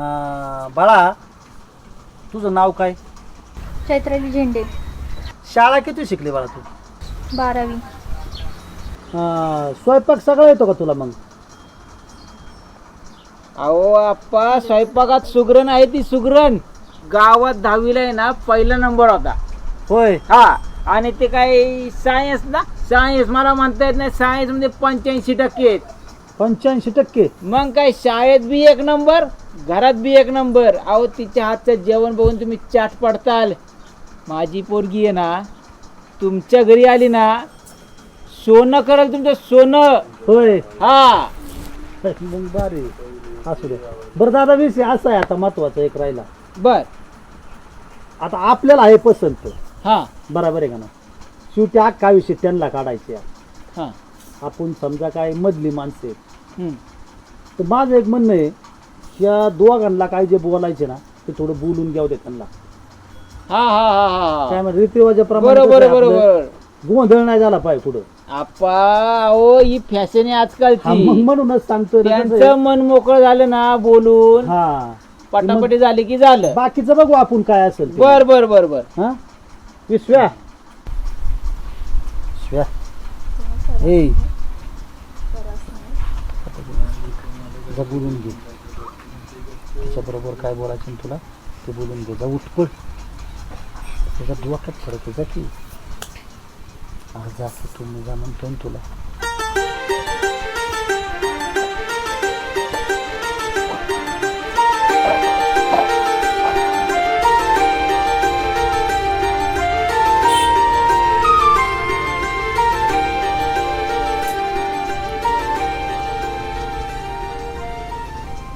अं, बाळा तुझं नाव काय? चैत्राली झेंडे. शाळा किती शिकली बाळा तू? बारावी. अं, स्वयंपाक सगळं येतो का तुला मग? अहो आप्पा स्वयंपाकात सुगरण आहे ती सुगरण. गावात दहावीला आहे ना पहिला नंबर होता. होय. हा आणि ते काय सायन्स ना? सायन्स मला म्हणता येत नाही. सायन्समध्ये पंच्याऐंशी टक्के. आहेत पंच्याऐंशी टक्के. मग काय शाळेत बी एक नंबर? घरात बी एक नंबर. अहो तिच्या हातचं जेवण बघून तुम्ही चाट पडताल. माझी पोरगी आहे ना तुमच्या घरी आली ना सोनं करेल तुमचं सोनं. होय. हा. मग बारे असू दे. बरं दादा विषय असा आहे आता महत्त्वाचा एक राहिला. बर. आता आपल्याला आहे पसंत. हा. बरोबर आहे का ना शेवटी अख्खा विषय त्यांना काढायचे आहे. हा. आपण समजा काय मधली माणसे हम्म. तर माझं एक म्हणणं आहे या दोघांना काय जे बोलायचे ना ते थोडं बोलून घ्याव दे त्यांना. हा हा हा हा. काय म्हणजे रीतिरिवाजाप्रमाणे बरोबर कसं आहे आपलं. बरोबर. गोंधळ नाही झाला पाहिजे पुढं. आपा अहो ही फॅशन आहे हा, मग आजकालची म्हणूनच सांगतोय ना कसं आहे. त्यांचं मन मोकळं झालं ना बोलून. हा. पटापटी झाली की झालं. बाकीचं बघू आपण काय असेल ते. बर बर बर बर. हा? विश्व्या. विश्व्या. ए जा बोलून घे. त्याच्याबरोबर काय बोलायचं ना तुला ते बोलून घे जा उठ पळ त्याचा डोक्यात फरक आहे जा की आज जास्त तुम्ही जा म्हणतो ना तुला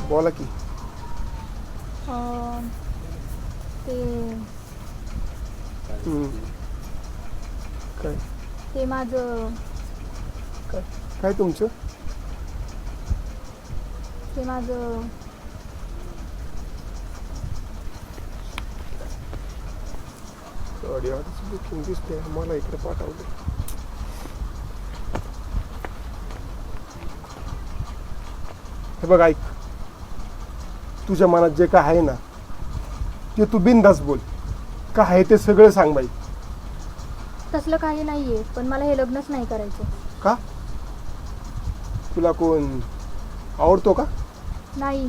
बोला की अं, ते हम्म. काय ते माझं काय काय तुमचं? ते माझं ऑडिओचं बुकिंग दिसते. मला इकडे पाठवलं हे बघ ऐक. तुझ्या मनात जे काय आहे ना ते तू बिंदास बोल. काय आहे ते सगळं सांग बाई. तसलं काही नाही आहे पण मला हे लग्नच नाही करायचं का? तुला कोण आवडतो का? नाही.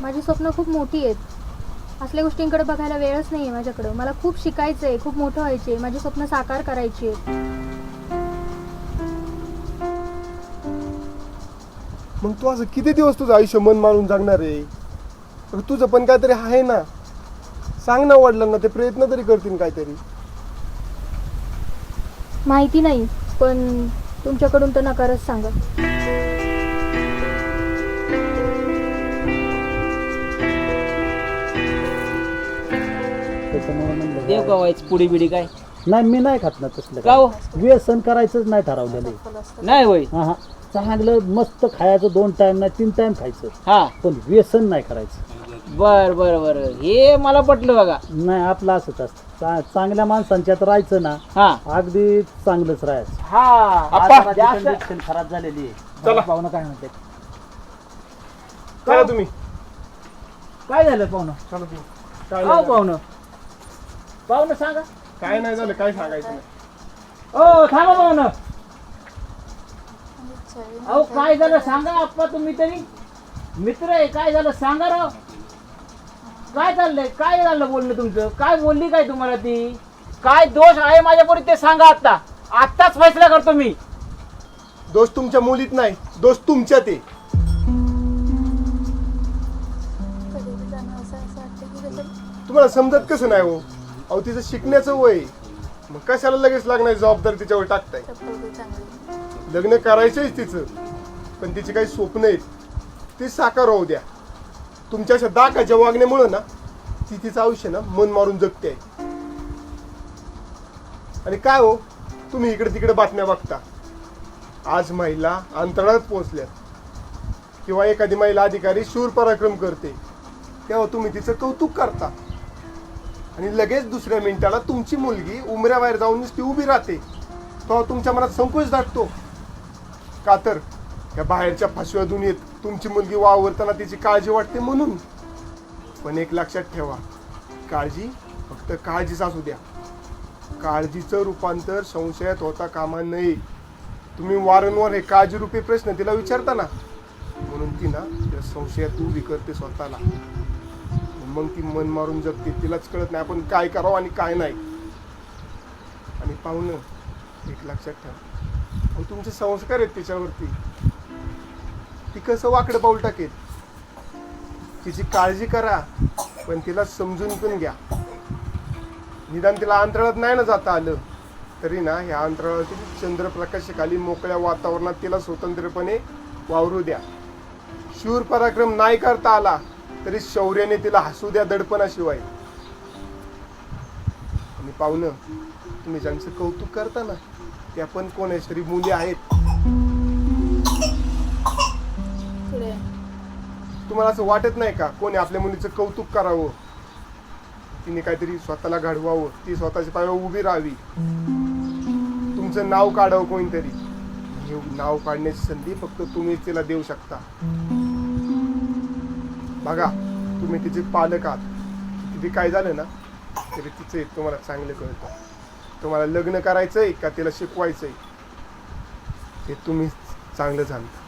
माझी स्वप्न खूप मोठी आहेत. असल्या गोष्टींकडे बघायला वेळच नाही आहे माझ्याकडं. मला खूप शिकायचं आहे खूप मोठं व्हायचे आहे माझी स्वप्न साकार करायची आहेत. मग तू असं किती दिवस तुझं आयुष्य मन मारून जगणार आहे? अगं तुझं पण काहीतरी आहे ना. सांग ना वडिलांना ते प्रयत्न तरी करतील काहीतरी. माहिती नाही पण तुमच्याकडून तर नकारच सांगा त्याच्यामुळे म्हणलं देव पुडी बिडी काय? नाही मी नाही खात ना तसलं का हो? व्यसन करायचंच नाही ठरवलेलं नाही होय. हा हा. चांगलं मस्त खायचं दोन टाइम नाही तीन टाइम खायचं. हा. पण व्यसन नाही करायचं. बर बर बर. हे मला पटलं बघा. नाही आपलं असंच असतं. चा- चांगल्या माणसांच्यात राहायचं ना हा. अगदी चांगलंच राहायचं. हा. आप्पा, आज माझी जास्त- condition खराब झालेली आहे. चला. पाहुणं काय म्हणते चला तुम्ही. काय झालं पाहुणं? चला तुम्ही. काय हो नाही झालं. पाहुणं. पाहुणं सांगा. काय नाही झालं काय सांगायचं नाही. ओ थांबा पाहुणं. अहो काय झालं सांगा आप्पा तुम्ही तरी. मित्र आहे काय झालं सांगा राव. काय चाललंय? काय झालं बोलणं तुमचं? काय बोलली काय तुम्हाला ती? काय दोष आहे माझ्यापुढे ते सांगा आता आत्ताच फैसला करतो मी. दोष तुमच्या मुलीत नाही दोष तुमच्या ते. तुम्हाला समजत कसं नाही हो? अहो तिचं शिकण्याचं वय आहे. मग कशाला लगेच लागणार जबाबदारी तिच्यावर टाकताय? लग्न करायचंच तिचं पण तिची काही स्वप्न आहेत. ती साकार होऊ द्या. तुमच्या अशा दाखाच्या वागण्यामुळं ना ती तिचं आयुष्य ना मन मारून जगते. आहे आणि काय हो? तुम्ही इकडे तिकडे बातम्या बघता. आज महिला अंतराळात पोहोचल्या. किंवा एखादी महिला अधिकारी शूर पराक्रम करते. तेव्हा तुम्ही तिचं कौतुक करता. आणि लगेच दुसऱ्या मिनिटाला तुमची मुलगी उमऱ्याबाहेर जाऊन नुसती उभी राहते. तेव्हा तुमच्या मनात संकोच दाटतो. का तर? या बाहेरच्या फसव्या दुनियेत तुमची मुलगी वावरताना तिची काळजी वाटते म्हणून. पण एक लक्षात ठेवा काळजी फक्त काळजीच असू द्या. काळजीचं रूपांतर संशयात होता कामा नये. तुम्ही वारंवार हे काळजीरूपी प्रश्न तिला विचारता ना म्हणून ती ना त्या संशयात उभी करते स्वतःला. मग ती मन मारून जगते तिलाच कळत नाही आपण काय करावं आणि काय नाही. आणि पाहुणं एक लक्षात ठेवा. तुमचे संस्कार आहेत तिच्यावरती. ती कसं वाकडं पाऊल टाकेल? तिची काळजी करा पण तिला समजून पण घ्या. निदान तिला अंतराळात नाही ना जाता आलं. तरी ना ह्या अंतराळातील चंद्रप्रकाशाखाली मोकळ्या वातावरणात तिला स्वतंत्रपणे वावरू द्या. शूर पराक्रम नाही करता आला तरी शौर्याने तिला हसू द्या दडपणाशिवाय. आणि पाहुणं तुम्ही ज्यांचं कौतुक करता ना त्या पण कोणेश्वरी मुली आहेत. तुम्हाला असं वाटत नाही का कोणी आपल्या मुलीचं कौतुक करावं? तिने काहीतरी स्वतःला घडवावं ती स्वतःच्या पायावर उभी राहावी. तुमचं नाव काढावं कोणीतरी. हे नाव काढण्याची संधी फक्त तुम्हीच तिला देऊ शकता. बघा तुम्ही तिचे पालक आहात. किती काय झालं ना तरी तिचं एक तुम्हाला चांगलं कळतं. तुम्हाला लग्न करायचंय का तिला शिकवायचंय? हे तुम्ही चांगलं जाणता